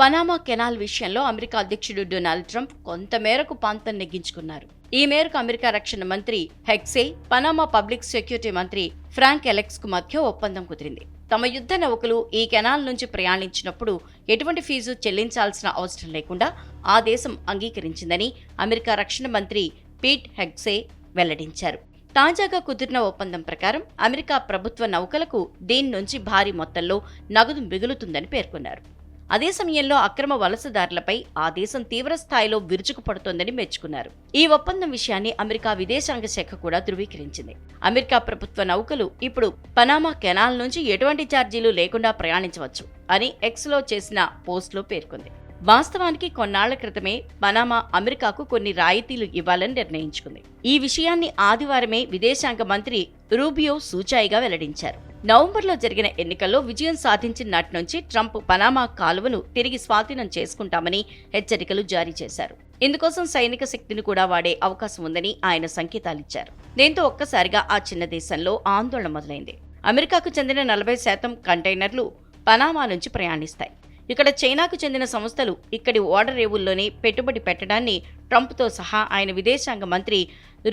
Panama canal విషయంలో America అధ్యక్షుడు Donald Trump కొంతమేరకు పాంతం నెగ్గించుకున్నారు. ఈ మేరకు అమెరికా రక్షణ మంత్రి హెక్సే పనామా పబ్లిక్ సెక్యూరిటీ మంత్రి ఫ్రాంక్ ఎలెక్స్కు మధ్య ఒప్పందం కుదిరింది. తమ యుద్ధ నౌకలు ఈ కెనాల్ నుంచి ప్రయాణించినప్పుడు ఎటువంటి ఫీజు చెల్లించాల్సిన అవసరం లేకుండా ఆ దేశం అంగీకరించిందని అమెరికా రక్షణ మంత్రి పీట్ హెగ్సే వెల్లడించారు. తాజాగా కుదిరిన ఒప్పందం ప్రకారం అమెరికా ప్రభుత్వ నౌకలకు దీని నుంచి భారీ మొత్తంలో నగదు మిగులుతుందని పేర్కొన్నారు. అదే సమయంలో అక్రమ వలసదారులపై ఆ దేశం తీవ్ర స్థాయిలో విరుచుకుపడుతోందని మెచ్చుకున్నారు. ఈ ఒప్పందం విషయాన్ని అమెరికా విదేశాంగ శాఖ కూడా ధృవీకరించింది. అమెరికా ప్రభుత్వ నౌకలు ఇప్పుడు పనామా కెనాల్ నుంచి ఎటువంటి ఛార్జీలు లేకుండా ప్రయాణించవచ్చు అని ఎక్స్లో చేసిన పోస్ట్లో పేర్కొంది. వాస్తవానికి కొన్నాళ్ళ క్రితమే పనామా అమెరికాకు కొన్ని రాయితీలు ఇవ్వాలని నిర్ణయించుకుంది. ఈ విషయాన్ని ఆదివారమే విదేశాంగ మంత్రి రూబియో సూచాయిగా వెల్లడించారు. నవంబర్లో జరిగిన ఎన్నికల్లో విజయం సాధించిన నాటి నుంచి ట్రంప్ పనామా కాలువను తిరిగి స్వాధీనం చేసుకుంటామని హెచ్చరికలు జారీ చేశారు. ఇందుకోసం సైనిక శక్తిని కూడా వాడే అవకాశం ఉందని ఆయన సంకేతాలిచ్చారు. దీంతో ఒక్కసారిగా ఆ చిన్న దేశంలో ఆందోళన మొదలైంది. అమెరికాకు చెందిన నలభై శాతం కంటైనర్లు పనామా నుంచి ప్రయాణిస్తాయి. ఇక్కడ చైనాకు చెందిన సంస్థలు ఇక్కడి ఓడరేవుల్లోనే పెట్టుబడి పెట్టడాన్ని ట్రంప్తో సహా ఆయన విదేశాంగ మంత్రి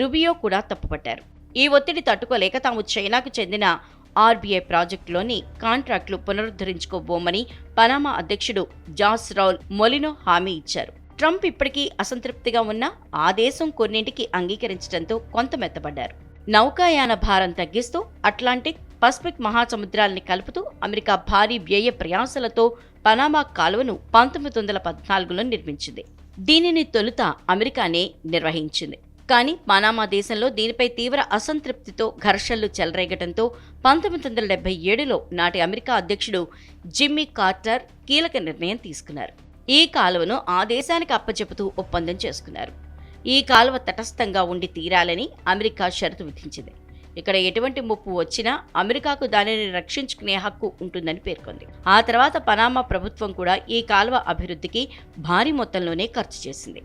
రుబియో కూడా తప్పుపట్టారు. ఈ ఒత్తిడి తట్టుకోలేక తాము చైనాకు చెందిన ఆర్బీఐ ప్రాజెక్టులోని కాంట్రాక్టులు పునరుద్ధరించుకోబోమని పనామా అధ్యక్షుడు జాస్ రౌల్ మొలినో హామీ ఇచ్చారు. ట్రంప్ ఇప్పటికీ అసంతృప్తిగా ఉన్న ఆ దేశం కొన్నింటికి అంగీకరించడంతో కొంత మెత్తబడ్డారు నౌకాయాన భారం తగ్గిస్తూ అట్లాంటిక్ పసిఫిక్ మహాసముద్రాల్ని కలుపుతూ అమెరికా భారీ వ్యయ ప్రయాసలతో పనామా కాలువను పంతొమ్మిది వందల పద్నాలుగులో నిర్మించింది. దీనిని తొలుత అమెరికానే నిర్వహించింది. కానీ పనామా దేశంలో దీనిపై తీవ్ర అసంతృప్తితో ఘర్షణలు చెలరేగటంతో పంతొమ్మిది వందల డెబ్బై ఏడులో నాటి అమెరికా అధ్యక్షుడు జిమ్మీ కార్టర్ కీలక నిర్ణయం తీసుకున్నారు. ఈ కాలువను ఆ దేశానికి అప్పచెపుతూ ఒప్పందం చేసుకున్నారు. ఈ కాలువ తటస్థంగా ఉండి తీరాలని అమెరికా షరతు విధించింది. ఇక్కడ ఎటువంటి ముప్పు వచ్చినా అమెరికాకు దానిని రక్షించుకునే హక్కు ఉంటుందని పేర్కొంది. ఆ తర్వాత పనామా ప్రభుత్వం కూడా ఈ కాలువ అభివృద్ధికి భారీ మొత్తంలోనే ఖర్చు చేసింది.